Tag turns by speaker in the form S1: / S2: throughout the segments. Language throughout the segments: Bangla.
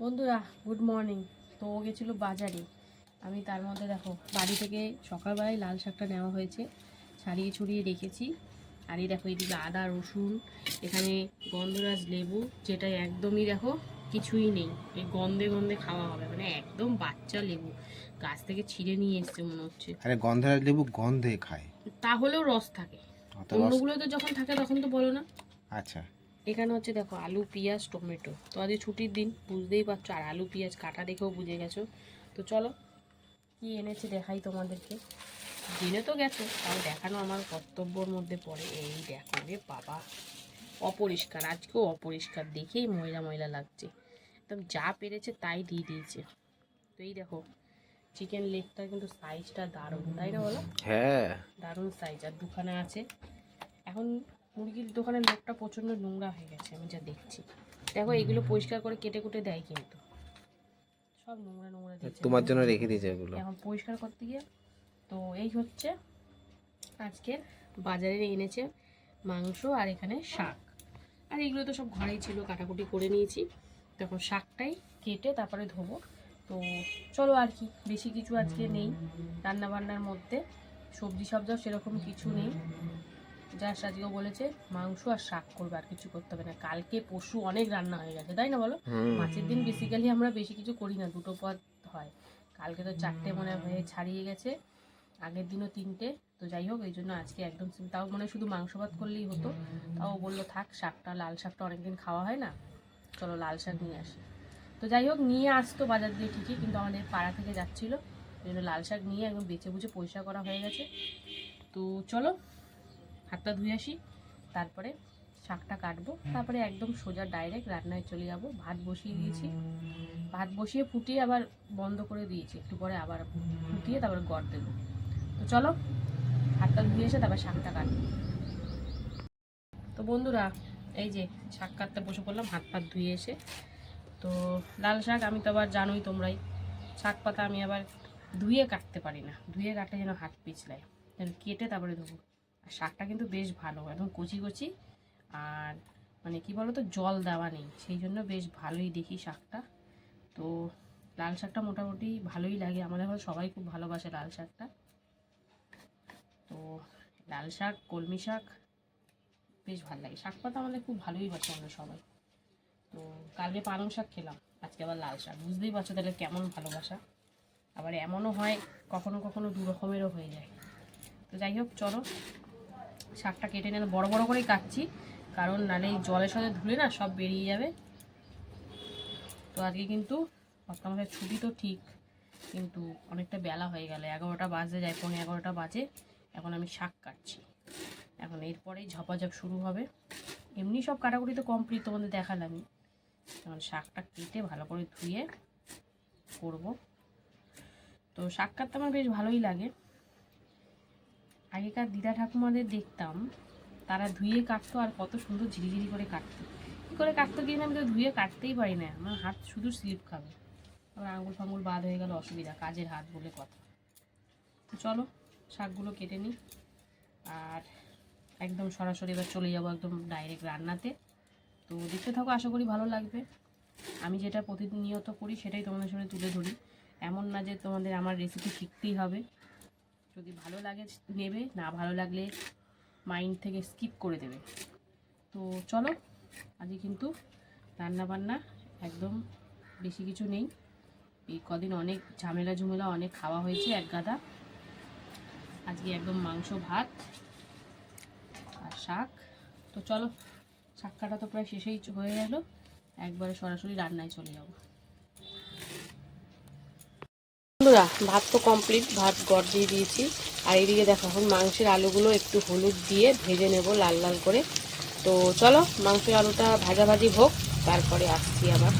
S1: বন্ধুরা গুড মর্নিং তো ও গেছিল বাজারে। আমি তার মধ্যে দেখো বাড়ি থেকে সকালবেলায় লাল শাকটা নেওয়া হয়েছে ছাড়িয়ে ছড়িয়ে রেখেছি। আর এই দেখো এদিকে আদা রসুন এখানে গন্ধরাজ লেবু যেটা একদমই দেখো কিছুই নেই। এই গন্ধে গন্ধে খাওয়া হবে মানে একদম বাচ্চা লেবু। গাছ থেকে ছিঁড়ে নিয়ে এসছে মনে হচ্ছে।
S2: আরে গন্ধরাজ লেবু গন্ধে খায়।
S1: তাহলেও রস থাকে। অন্যগুলো তো যখন থাকে তখন তো বলো না।
S2: আচ্ছা।
S1: এখানে হচ্ছে দেখো আলু পেঁয়াজ টমেটো। তো আজকে ছুটির দিন বুঝতেই পারছ। আর আলু পেঁয়াজ কাটা দেখেও বুঝে গেছো। তো চলো কি এনেছে দেখাই তোমাদেরকে। জেনে তো গেছো তাও দেখানো আমার কর্তব্যর মধ্যে পড়ে। এই দেখো রে বাবা অপরিষ্কার। আজকেও অপরিষ্কার দেখেই ময়লা ময়লা লাগছে। একদম যা পেরেছে তাই দিয়ে দিয়েছে। তো এই দেখো চিকেন লেগটা কিন্তু সাইজটা দারুণ তাই না বলো?
S2: হ্যাঁ।
S1: দারুণ সাইজ আর দুখানে আছে। এখন মুরগির দোকানের লোকটা প্রচণ্ড নোংরা হয়ে গেছে আমি যা দেখছি। দেখো এগুলো পরিষ্কার করে কেটে কুটে দেয় কিন্তু। সব নোংরা নোংরা দিচ্ছে
S2: তোমার জন্য রেখে দিয়েছে এগুলো।
S1: এখন পরিষ্কার করতে গিয়ে তো এই হচ্ছে আজকের বাজারে এনেছে মাংস আর এখানে শাক। আর এগুলো তো সব ঘরেই ছিল কাটাকুটি করে নিয়েছি। তখন শাকটাই কেটে তারপরে ধোবো। তো চলো আর কি বেশি কিছু আজকে নেই। রান্না বান্নার মধ্যে সবজি সবজাও সেরকম কিছু নেই। জাস্ট আজকেও বলেছে মাংস আর শাক করবে আর কিছু করতে হবে না। কালকে পশু অনেক রান্না হয়ে গেছে তাই না বলো? মাছের দিন বেসিক্যালি আমরা বেশি কিছু করি না দুটো পদ হয়। কালকে তো চারটে মনে হয়ে ছাড়িয়ে গেছে আগের দিনও তিনটে। তো যাই হোক এই জন্য আজকে একদম তাও মনে শুধু মাংস ভাত করলেই হতো। তাও বলল থাক শাকটা লাল শাকটা অনেকদিন খাওয়া হয় না। চলো লাল শাক নিয়ে আসি। তো যাই হোক নিয়ে আসতো বাজার দিয়ে ঠিকই কিন্তু আমাদের পাড়া থেকে যাচ্ছিল। ওই জন্য লাল শাক নিয়ে একদম বেছে বুঝে পয়সা করা হয়ে গেছে। তো চলো হাতটা ধুয়ে আসি, তারপরে শাকটা কাটবো, তারপরে একদম সোজা ডাইরেক্ট রান্নায় চলে যাব। ভাত বসিয়ে দিয়েছি। ভাত বসিয়ে ফুটিয়ে আবার বন্ধ করে দিয়েছি। একটু পরে আবার ফুটিয়ে তারপরে গড় দেবো। তো চলো হাতটা ধুয়ে এসে তারপর শাকটা কাটবো। তো বন্ধুরা, এই যে শাক কাটতে বসে পড়লাম হাত পাত ধুয়ে এসে। তো লাল শাক আমি তো আবার জানোই তোমরাই, শাক পাতা আমি আবার ধুয়ে কাটতে পারি না। ধুয়ে কাটলে যেন হাত পিছলায়। যেন কেটে তারপরে ধোবো। শাকটা কিন্তু বেশ ভালো, একদম কচি কচি। আর মানে কি বলো তো জল দেওয়া নেই, সেই জন্য বেশ ভালোই দেখি শাকটা। তো লাল শাকটা মোটামুটি ভালোই লাগে, আমাদের এখন সবাই খুব ভালোবাসে লাল শাকটা। তো লাল শাক, কলমি শাক, বেশ ভালো লাগে। শাক পাতা আমাদের খুব ভালোই বাসে আমরা সবাই। তো কালকে পালং শাক খেলাম, আজকে আবার লাল শাক। বুঝতেই পারছ তাহলে কেমন ভালোবাসা। আবার এমনও হয়, কখনো কখনো দু রকমেরও হয়ে যায়। তো যাই হোক, চলো। শাকটা কেটে নিয়ে বড় বড় করেই কাটছি। কারণ নালে জলের সাথে ধুলে না সব বেরিয়ে যাবে। তো আজকে কিন্তু আমাদের ছুটি তো ঠিক, কিন্তু অনেকটা বেলা হয়ে গেল। এগারোটা বাজে যায় পনেরো এগারোটা বাজে। এখন আমি শাক কাটছি। এখন এরপরেই ঝপাঝপ শুরু হবে। এমনি সব কাটাকুটি তো কমপ্লিট তোমাদের দেখালামই। এখন শাকটা কেটে ভালো করে ধুয়ে করব। তো শাক কাটতে আমার বেশ ভালোই লাগে। আগেকার দিদা ঠাকুমাদের দেখতাম, তারা ধুয়ে কাটতো আর কত সুন্দর ঝিরিঝিরি করে কাটতো। কী করে কাটতো কি আমি তো ধুয়ে কাটতেই পারি না। আমার হাত শুধু স্লিপ খাবে। আবার আঙুল ফাঙুল বাদ হয়ে গেল, অসুবিধা, কাজের হাত বলে কথা। তো চলো, শাকগুলো কেটে নিই। আর একদম সরাসরি এবার চলে যাব একদম ডাইরেক্ট রান্নাতে। তো দেখতে থাকো, আশা করি ভালো লাগবে। আমি যেটা প্রতিনিয়ত করি, সেটাই তোমাদের সামনে তুলে ধরি। এমন না যে তোমাদের আমার রেসিপি শিখতেই হবে। যদি ভালো লাগে, নেবে। না ভালো লাগলে মাইন্ড থেকে স্কিপ করে দেবে। তো চলো, আজকে কিন্তু রান্না বান্না একদম বেশি কিছু নেই। এই কদিন অনেক ঝামেলা ঝুমেলা, অনেক খাওয়া হয়েছে এক গাদা। আজকে একদম মাংস, ভাত আর শাক। তো চলো, শাক কাটা তো প্রায় শেষেই হয়ে গেল। একবারে সরাসরি রান্নায় চলে যাব। বন্ধুরা, ভাত তো কমপ্লিট ভাত গড় দিয়ে দিয়েছি। আর এদিকে দেখো, এখন মাংসের আলুগুলো একটু হলুদ দিয়ে ভেজে নেব লাল লাল করে। তো চলো, মাংসের আলুটা ভাজাভাজি হোক, তারপরে আসছি আবার।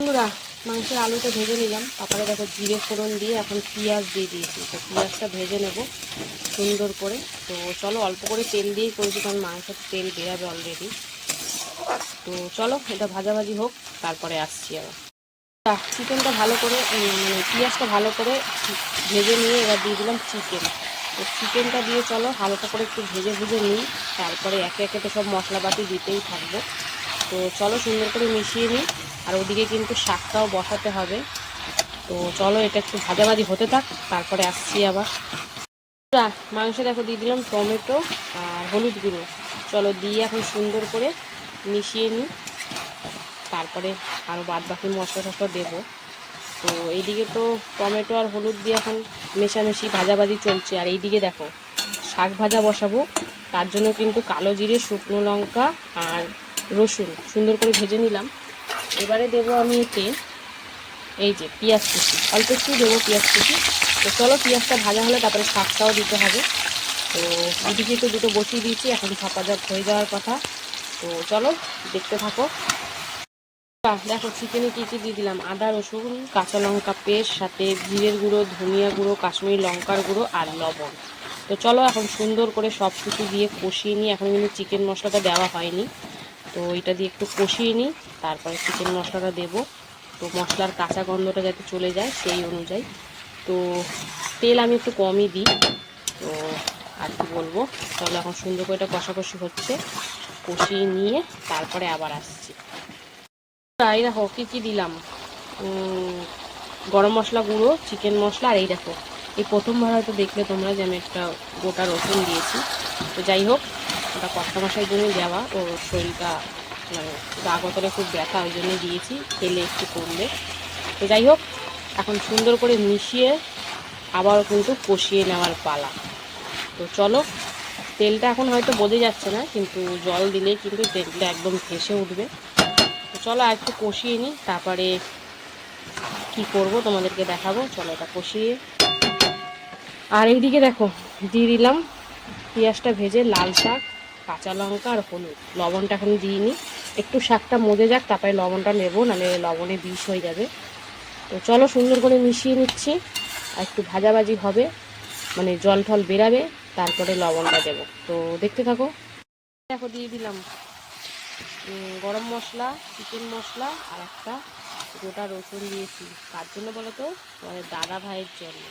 S1: বন্ধুরা, মাংসের আলুটা ভেজে নিলাম। তারপরে দেখো, জিরে ফোড়ন দিয়ে এখন পেঁয়াজ দিয়ে দিয়েছি। তো পেঁয়াজটা ভেজে নেব সুন্দর করে। তো চলো, অল্প করে তেল দিয়েই করেছি, কারণ মাংসের তেল বেরাবে অলরেডি তো চলো, এটা ভাজাভাজি হোক, তারপরে আসছি আবার। চিকেনটা ভালো করে মানে পেঁয়াজটা ভালো করে ভেজে নিয়ে এবার দিয়ে দিলাম চিকেন। তো চিকেনটা দিয়ে চলো, হালকা করে একটু ভেজে ভেজে নিই, তারপরে একে একে তো সব মশলাপাতি দিতেই থাকব। তো চলো সুন্দর করে মিশিয়ে নিই, আর ওদিকে কিন্তু শাকটাও বসাতে হবে। তো চলো এটা একটু ভাজাভাজি হতে থাক, তারপরে আসছি আবার। মাংসে দেখো দিয়ে দিলাম টমেটো আর হলুদ গুঁড়ো। চলো দিয়ে এখন সুন্দর করে মিশিয়ে নিই। তারপরে আরও বাদ বাকি মশলা টশলা দেবো। তো এইদিকে তো টমেটো আর হলুদ দিয়ে এখন মেশামেশি ভাজাভাজি চলছে। আর এইদিকে দেখো, শাক ভাজা বসাবো। তার জন্য কিন্তু কালো জিরে, শুকনো লঙ্কা আর রসুন সুন্দর করে ভেজে নিলাম। এবারে দেবো আমি এতে এই যে পেঁয়াজ কুচি। অল্প একটু দেবো পেঁয়াজ কুচি। তো চলো পেঁয়াজটা ভাজা হলে তারপরে শাকটাও দিতে হবে। তো এদিকে তো দুটো বসিয়ে দিয়েছি, এখন ভাপাজাত হয়ে যাওয়ার কথা। তো চলো দেখতে থাকো। দেখো চিকেনে কী কী দিয়ে দিলাম? আদা, রসুন, কাঁচা লঙ্কা পেস্ট, সাথে জিরের গুঁড়ো, ধনিয়া গুঁড়ো, কাশ্মীরি লঙ্কার গুঁড়ো আর লবণ। তো চলো এখন সুন্দর করে সব কিছু দিয়ে কষিয়ে নিই। এখন কিন্তু চিকেন মশলাটা দেওয়া হয়নি। তো এটা দিয়ে একটু কষিয়ে নিই, তারপরে চিকেন মশলাটা দেবো। তো মশলার কাঁচা গন্ধটা যাতে চলে যায় সেই অনুযায়ী। তো তেল আমি একটু কমই দিই। তো আর কি বলব? তাহলে এখন সুন্দর করে এটা কষাকষি হচ্ছে। কষিয়ে নিয়ে তারপরে আবার আসছি। এই দেখো কী কী দিলাম? গরম মশলা গুঁড়ো, চিকেন মশলা আর এই দেখো। এই প্রথমবার হয়তো দেখলে তোমরা যে আমি একটা গোটা রসুন দিয়েছি। তো যাই হোক, ওটা কষ্টা মশার জন্যই দেওয়া। ওর শরীরটা মানে গা খুব ব্যথা, ওই জন্য দিয়েছি। খেলে একটু কমবে। তো যাই হোক, এখন সুন্দর করে মিশিয়ে আবারও কিন্তু কষিয়ে নেওয়ার পালা। তো চলো, তেলটা এখন হয়তো বোঝা যাচ্ছে না, কিন্তু জল দিলেই কিন্তু তেলটা একদম ভেসে উঠবে। চলো আর একটু কষিয়ে নিই, তারপরে কি করব তোমাদেরকে দেখাবো। চলো এটা কষিয়ে। আর এইদিকে দেখো, দিয়ে দিলাম পেঁয়াজটা ভেজে লাল শাক, কাঁচা লঙ্কা আর হলুদ। লবণটা এখন দিইনি একটু শাকটা মজে যাক, তারপরে লবণটা নেব, নাহলে লবণে বিষ হয়ে যাবে। তো চলো সুন্দর করে মিশিয়ে নিচ্ছি। আর একটু ভাজাভাজি হবে মানে জল টল বেরাবে, তারপরে লবণটা দেবো। তো দেখতে থাকো। দেখো, দিয়ে দিলাম। গরম মশলা, চিকেন মশলা আর একটা গোটা রসুন দিয়েছি। কার জন্য বলো তো তোমাদের দাদা ভাইয়ের জন্য।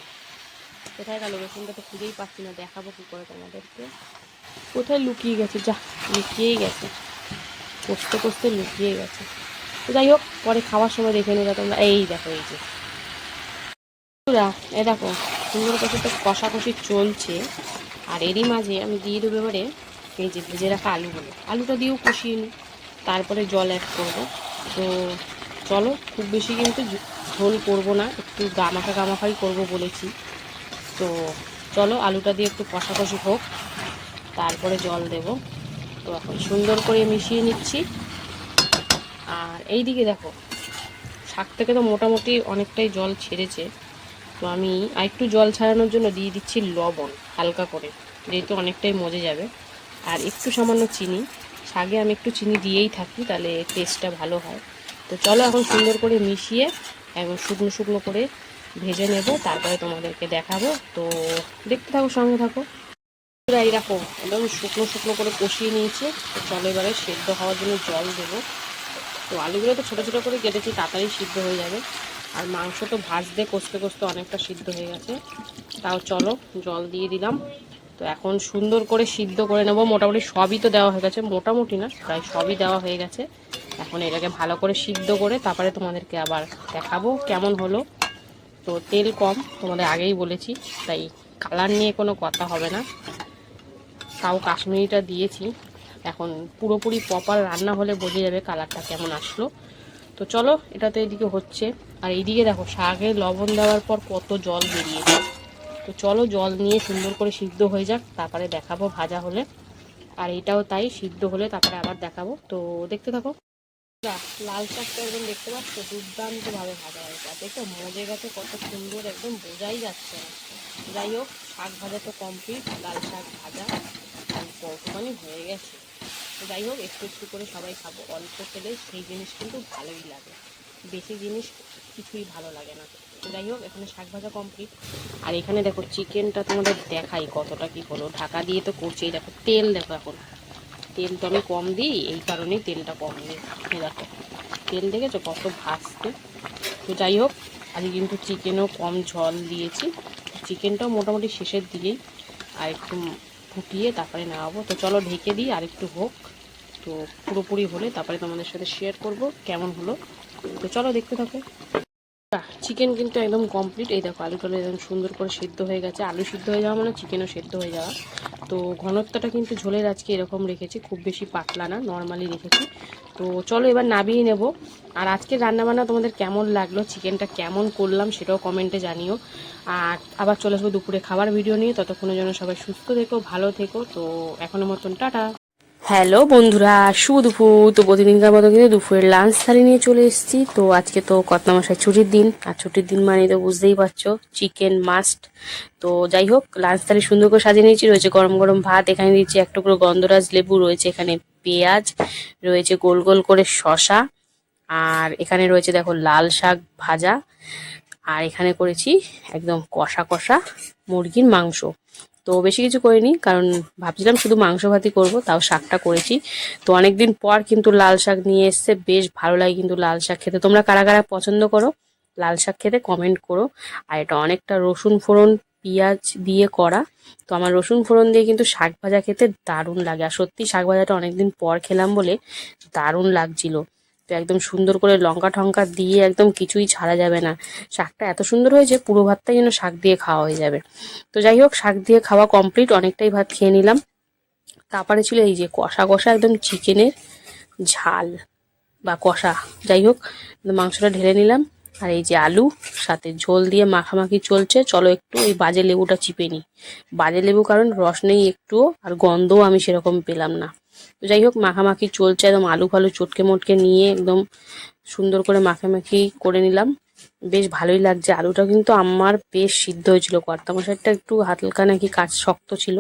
S1: কোথায় গেল রসুনটা তো খুঁজেই পাচ্ছি না, দেখাবো কী করে তোমাদেরকে। কোথায় লুকিয়ে গেছে? যা, লুকিয়েই গেছে। কষতে কষতে লুকিয়ে গেছে। তো যাই হোক, পরে খাওয়ার সময় দেখে নেবে তোমরা। এই দেখো, এই যে। এ দেখো, সুন্দর করে তো কষাকষি চলছে। আর এরই মাঝে আমি দিয়ে দেবো এবারে এই যে ভেজে রাখা আলুগুলো। আলুটা দিয়েও কষিয়ে নিই তারপরে জল অ্যাড করব। তো চলো, খুব বেশি কিন্তু ঝোল করব না, একটু গামাখা গামাখাই করব বলেছি। তো চলো, আলুটা দিয়ে একটু কষাকষি হোক, তারপরে জল দেব। তো এখন সুন্দর করে মিশিয়ে নিচ্ছি। আর এই দিকে দেখো, শাক থেকে তো মোটামুটি অনেকটাই জল ছেড়েছে। তো আমি আরেকটু জল ছাড়ানোর জন্য দিয়ে দিচ্ছি লবণ, হালকা করে, যেহেতু অনেকটাই মজে যাবে। আর একটু সামান্য চিনি। শাকে আমি একটু চিনি দিয়েই থাকি, তাহলে টেস্টটা ভালো হয়। তো চলো এখন সুন্দর করে মিশিয়ে একদম শুকনো শুকনো করে ভেজে নেব, তারপরে তোমাদেরকে দেখাবো। তো দেখতে থাকো, সঙ্গে থাকো। এই দেখো, একদম শুকনো শুকনো করে কষিয়ে নিয়েছে। তো চলো এবারে সেদ্ধ হওয়ার জন্য জল দেবো। তো আলুগুলো তো ছোটো ছোটো করে কেটেছি, তাড়াতাড়ি সিদ্ধ হয়ে যাবে। আর মাংস তো ভাজতে, কষতে কষতে অনেকটা সিদ্ধ হয়ে গেছে। তাও চলো, জল দিয়ে দিলাম। তো এখন সুন্দর করে সিদ্ধ করে নেব। মোটামুটি সবই তো দেওয়া হয়ে গেছে। মোটামুটি না, প্রায় সবই দেওয়া হয়ে গেছে। এখন এটাকে ভালো করে সিদ্ধ করে তারপরে তোমাদেরকে আবার দেখাবো কেমন হলো। তো তেল কম, তোমাদের আগেই বলেছি, তাই কালার নিয়ে কোনো কথা হবে না। তাও কাশ্মীরিটা দিয়েছি। এখন পুরোপুরি প্রপার রান্না হলে বোঝা যাবে কালারটা কেমন আসলো। তো চলো এটা তো এদিকে হচ্ছে। আর এইদিকে দেখো, শাকে লবণ দেওয়ার পর কত জল বেরিয়েছে। তো চলো জল নিয়ে সুন্দর করে সিদ্ধ হয়ে যাক, তারপরে দেখাবো ভাজা হলে। আর এটাও তাই, সিদ্ধ হলে তারপরে আবার দেখাবো। তো দেখতে থাকো। লাল শাকটা একদম দেখতে পাচ্ছ দুর্দান্তভাবে ভাজা হয়েছে। আর দেখো, মজে গেছে, কত সুন্দর একদম বোঝাই যাচ্ছে না যাই হোক, শাক ভাজা তো কমপ্লিট লাল শাক ভাজা একটুখানি হয়ে গেছে। তো যাই হোক, একটু একটু করে সবাই খাব। অল্প খেলে সেই জিনিস কিন্তু ভালোই লাগে। বেশি জিনিস কিছুই ভালো লাগে না। যাই হোক, এখানে শাক ভাজা কমপ্লিট আর এখানে দেখো চিকেনটা তোমাদের দেখাই কতটা কি হলো। ঢাকা দিয়ে তো করছি দেখো, তেল দেখো এখন। তেল তো আমি কম দিই, এই কারণেই তেলটা কম দিই। দেখো, তেল দেখেছ কত ভাজতে? তো যাই হোক, আজকে কিন্তু চিকেনও কম ঝোল দিয়েছি। চিকেনটাও মোটামুটি শেষের দিকেই। আর একটু ফুটিয়ে তারপরে নামাবো। তো চলো ঢেকে দিই, আর একটু হোক। তো পুরোপুরি হলে তারপরে তোমাদের সাথে শেয়ার করব, কেমন হলো। তো চলো দেখতে থাকো। চিকেন কিন্তু একদম কমপ্লিট এই দেখো আলু টালু একদম সুন্দর করে সেদ্ধ হয়ে গেছে। আলু সিদ্ধ হয়ে যাওয়া মানে চিকেনও সেদ্ধ হয়ে যাওয়া। তো ঘনত্বটা কিন্তু ঝোলের আজকে এরকম রেখেছি, খুব বেশি পাতলা না নর্মালি রেখেছি। তো চলো এবার নাবিয়ে নেব। আর আজকের রান্নাবান্না তোমাদের কেমন লাগল চিকেনটা কেমন করলাম সেটাও কমেন্টে জানিও। আর আবার চলে আসব দুপুরে খাবার ভিডিও নিয়ে। ততক্ষণের জন্য সবাই সুস্থ থেকো, ভালো থেকো। তো এখনের মতন টাটা। হ্যালো বন্ধুরা, শুভ দুপুর। তো প্রতিদিনকার মতো কিন্তু দুপুরের লাঞ্চ থালি নিয়ে চলে এসেছি। তো আজকে তো কতনামশাই ছুটির দিন। আর ছুটির দিন মানে তো বুঝতেই পারছ চিকেন মাস্ট তো যাই হোক লাঞ্চ থালি সুন্দর করে সাজিয়ে নিয়েছি। রয়েছে গরম গরম ভাত, এখানে দিচ্ছি একটা করে গন্ধরাজ লেবু, রয়েছে এখানে পেঁয়াজ, রয়েছে গোল গোল করে শশা আর এখানে রয়েছে দেখো লাল শাক ভাজা। আর এখানে করেছি একদম কষা কষা মুরগির মাংস। তো বেশি কিছু করিনি, কারণ ভাবছিলাম শুধু মাংস ভাতই করব, তাও শাকটা করেছি। তো অনেকদিন পর কিন্তু লাল শাক নিয়ে এসছে, বেশ ভালো লাগে কিন্তু লাল শাক খেতে। তোমরা কারা কারা পছন্দ করো, লাল শাক খেতে কমেন্ট করো। আর এটা অনেকটা রসুন ফোড়ন, পেঁয়াজ দিয়ে করা। তো আমার রসুন ফোড়ন দিয়ে কিন্তু শাক ভাজা খেতে দারুণ লাগে। আর সত্যি শাক ভাজাটা অনেকদিন পর খেলাম বলে দারুণ লাগছিল। তো একদম সুন্দর করে লঙ্কা টঙ্কা দিয়ে একদম কিছুই ছাড়া যাবে না। শাকটা এত সুন্দর হয়েছে, পুরো ভাতটাই যেন শাক দিয়ে খাওয়া হয়ে যাবে। তো যাই হোক, শাক দিয়ে খাওয়া কমপ্লিট অনেকটাই ভাত খেয়ে নিলাম। তারপরে ছিল এই যে কষা কষা একদম চিকেনের ঝাল বা কষা। যাই হোক মাংসটা ঢেলে নিলাম। আর এই যে আলু, সাথে ঝোল দিয়ে মাখামাখি চলছে। চলো একটু এই বাজে লেবুটা চিপে নিই। বাজে লেবু কারণ রস নেই একটুও, আর গন্ধও আমি সেরকম পেলাম না। তো যাই হোক, মাখামাখি চলছে, একদম আলু ফালু চটকে মটকে নিয়ে একদম সুন্দর করে মাখামাখি করে নিলাম। বেশ ভালোই লাগছে। আলুটা কিন্তু আমার বেশ সিদ্ধ হয়েছিল। কর্তা মশাইটা একটু হালকা নাকি কাজ শক্ত ছিল।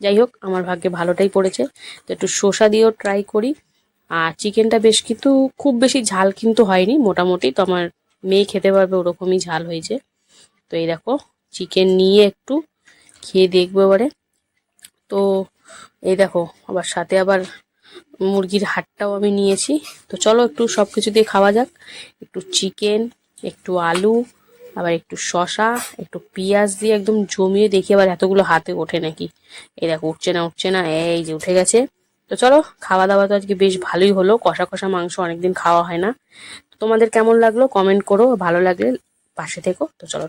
S1: যাই হোক, আমার ভাগ্যে ভালোটাই পড়েছে। তো একটু শসা দিয়েও ট্রাই করি। আর চিকেনটা বেশ কিন্তু, খুব বেশি ঝাল কিন্তু হয়নি মোটামুটি। তো আমার মেয়ে খেতে পারবে, ওরকমই ঝাল হয়েছে। তো এই দেখো, চিকেন নিয়ে একটু খেয়ে দেখব এবারে। তো এই দেখো, আবার সাথে আবার মুরগির হাটটাও আমি নিয়েছি। তো চলো একটু সব কিছু দিয়ে খাওয়া যাক। একটু চিকেন, একটু আলু, আবার একটু শশা একটু পেঁয়াজ দিয়ে একদম জমিয়ে দেখি আবার এতগুলো হাতে ওঠে নাকি। এই দেখো, উঠছে না উঠছে না, এই যে উঠে গেছে। তো চলো খাওয়া দাওয়া তো আজকে বেশ ভালোই হলো। কষা কষা মাংস অনেকদিন খাওয়া হয় না। তোমাদের কেমন লাগল? কমেন্ট করো, ভালো লাগলে পাশে থেকো। তো চলো